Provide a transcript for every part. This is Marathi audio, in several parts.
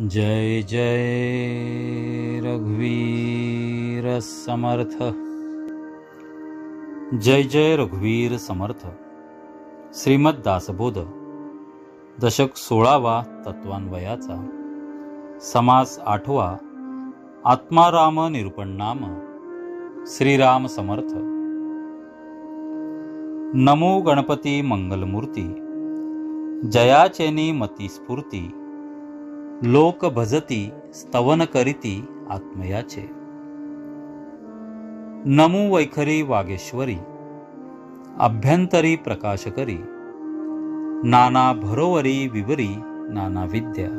जय जय रघुवीर समर्थ। जय जय रघुवीर समर्थ। श्रीमद दासबोध दशक सोळावा तत्वान्वयाचा समास आठवा आत्माराम निरूपण नाम श्रीराम समर्थ। नमो गणपती मंगलमूर्ती जयाचेनी मती स्फूर्ती लोक भजती स्तवन करीती आत्मयाचे. नमू वैखरी वागेश्वरी अभ्यंतरी प्रकाश करी नाना भरोवरी विवरी नाना विद्या.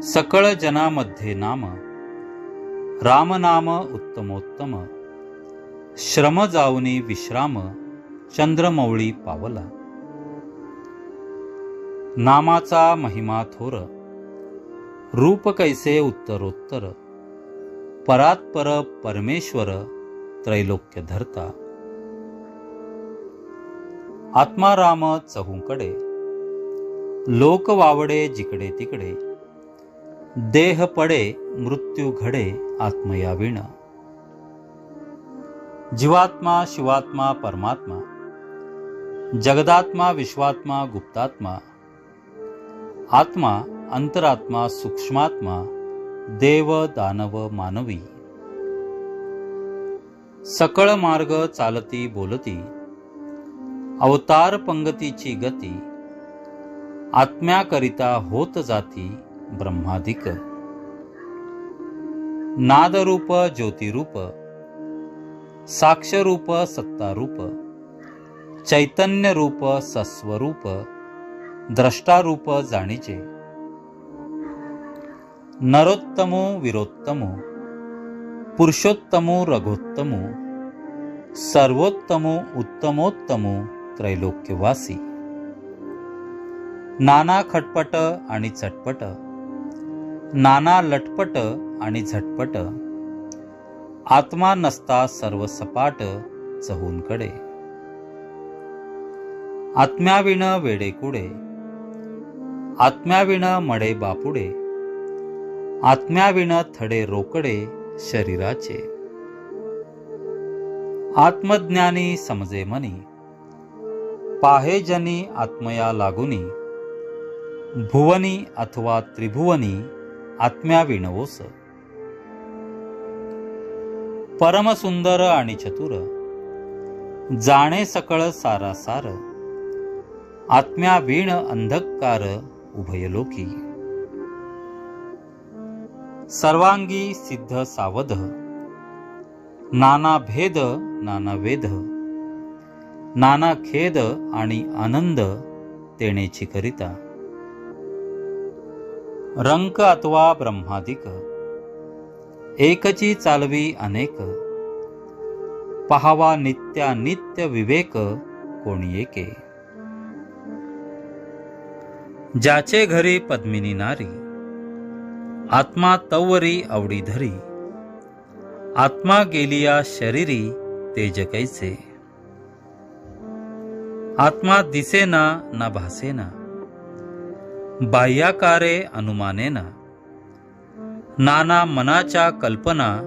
सकळ जनामध्ये नाम रामनाम उत्तमोत्तम श्रम जाऊनी विश्राम चंद्रमौळी पावला. नामाचा महिमा थोर. रूप कैसे उत्तरोत्तर. परात्पर परमेश्वर त्रैलोक्य धरता. आत्माराम चहूकडे. लोक वावडे जिकडे तिकडे. देह पडे मृत्यू घडे आत्मया विण जीवात्मा शिवात्मा परमात्मा. जगदात्मा विश्वात्मा गुप्तात्मा. आत्मा अंतरात्मा सूक्ष्मात्मा देव दानव मानवी. सकळ मार्ग चालती बोलती अवतार पंगतीची गती आत्म्याकरिता होत जाती ब्रह्माधिक नादरूप ज्योतिरूप साक्षरूप सत्तारूप चैतन्यरूप सस्वरूप द्रष्टारूप जाणीचे. नरोत्तमो विरोत्तमो पुरुषोत्तमो रघोत्तमो सर्वोत्तमो उत्तमोत्तमो त्रैलोक्यवासी. नाना खटपट आणि चटपट नाना लटपट आणि झटपट आत्मा नसता सर्व सपाट चहूनकडे आत्म्याविण वेडे कुडे आत्म्याविण मडे बापुडे आत्म्याविण थडे रोकडे शरीराचे. आत्मज्ञानी समजे मनी पाहे जनी आत्मया लागुनी भुवनी अथवा त्रिभुवनी आत्म्याविणवोस परमसुंदर आणि चतुर जाणे सकळ सारा सार आत्म्याविण अंधकार उभयलोकी। सर्वांगी सिद्ध सावध। नाना भेद नाना वेद। नाना खेद आणि आनंद तेणेची करिता। रंक अथवा ब्रह्मादिक। एकची चालवी अनेक। पहावा नित्या नित्य विवेक कोणी एके। ज्याचे घरी पद्मिनी नारी. आत्मा तवरी आवडी धरी. आत्मा गेलिया शरीरी तेज कैसे आत्मा दिसेना ना भासेना. बाह्याकारे अनुमानेना. नाना मनाच्या कल्पना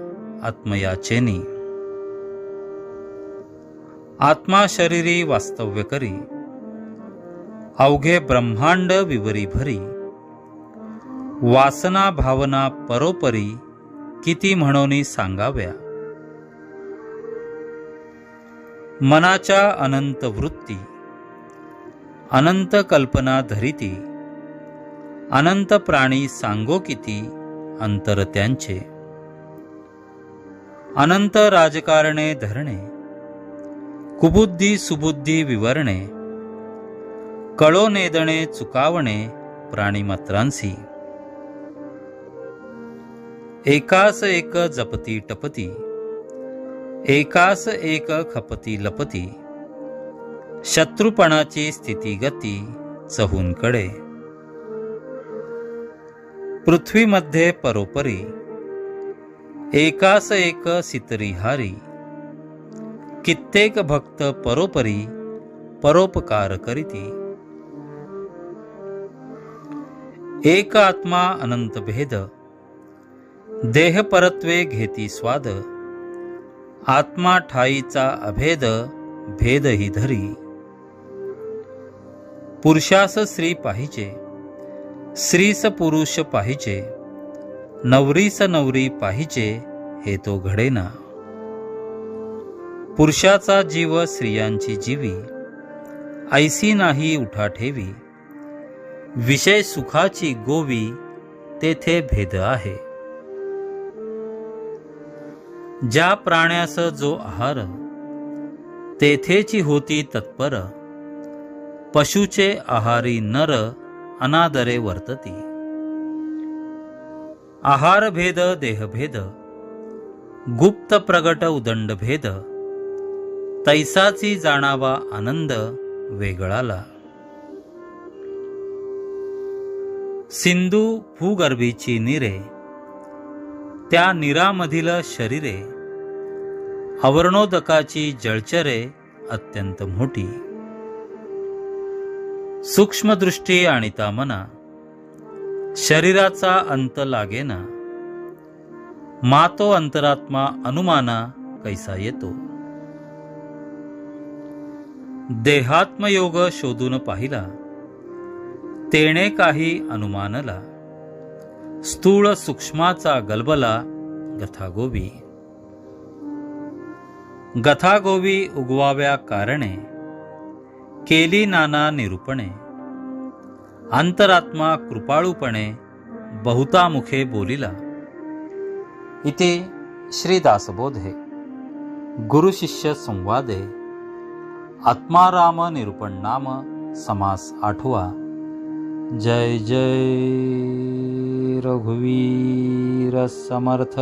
आत्मयाचेनी. आत्मा शरीरी वास्तव्य करी. अवघे ब्रह्मांड विवरी भरी. वासना भावना परोपरी किती म्हणून सांगाव्या. मनाच्या अनंत वृत्ती. अनंत कल्पना धरिती. अनंत प्राणी सांगो किती अंतर त्यांचे. अनंत राजकारणे धरणे. कुबुद्धी सुबुद्धी विवरणे. कळो नेदणे चुकावणे प्राणीमात्रांसी. एकास एक जपती टपती. एकास एक खपती लपती. शत्रुपणाची स्थिती गती चहूनकडे पृथ्वीमध्ये परोपरी. एकास एक सितरी हारी कित्येक भक्त परोपरी परोपकार करीती एक आत्मा अनंत भेद देह परत्वे घेती स्वाद आत्मा ठाईचा अभेद भेद ही धरी पुरुषास स्त्री पाहिजे स्त्रीस पुरुष पाहिजे नवरीस नवरी पाहिजे हे तो घडेना पुरुषाचा जीव स्त्रियांची जीवी ऐसी नाही उठा ठेवी विषय सुखाची गोवी तेथे भेद आहे. ज्या प्राण्यास जो आहार तेथेची होती तत्पर पशुचे आहारी नर अनादरे वर्तती. आहार भेद देहभेद गुप्त प्रगट उदंड भेद तैसाची जाणावा आनंद वेगळाला. सिंधू भूगर्भीची निरे. त्या निरामधील शरीरे. अवर्णोदकाची जळचरे अत्यंत मोठी. सूक्ष्मदृष्टी आणि मना. शरीराचा अंत लागेना. मातो अंतरात्मा अनुमाना कैसा येतो. देहात्मयोग शोधून पाहिला. तेणे काही अनुमानला. स्थूळ सूक्ष्माचा गलबला गथागोबी गथागोबी उगवाव्या कारणे केली नाना निरूपणे. अंतरात्मा कृपाळूपणे बहुतामुखे बोलिला. इथे श्रीदासबोधे. गुरुशिष्य संवादे. आत्माराम निरूपण नाम समास आठवा. जय जय रघुवीरसमर्थ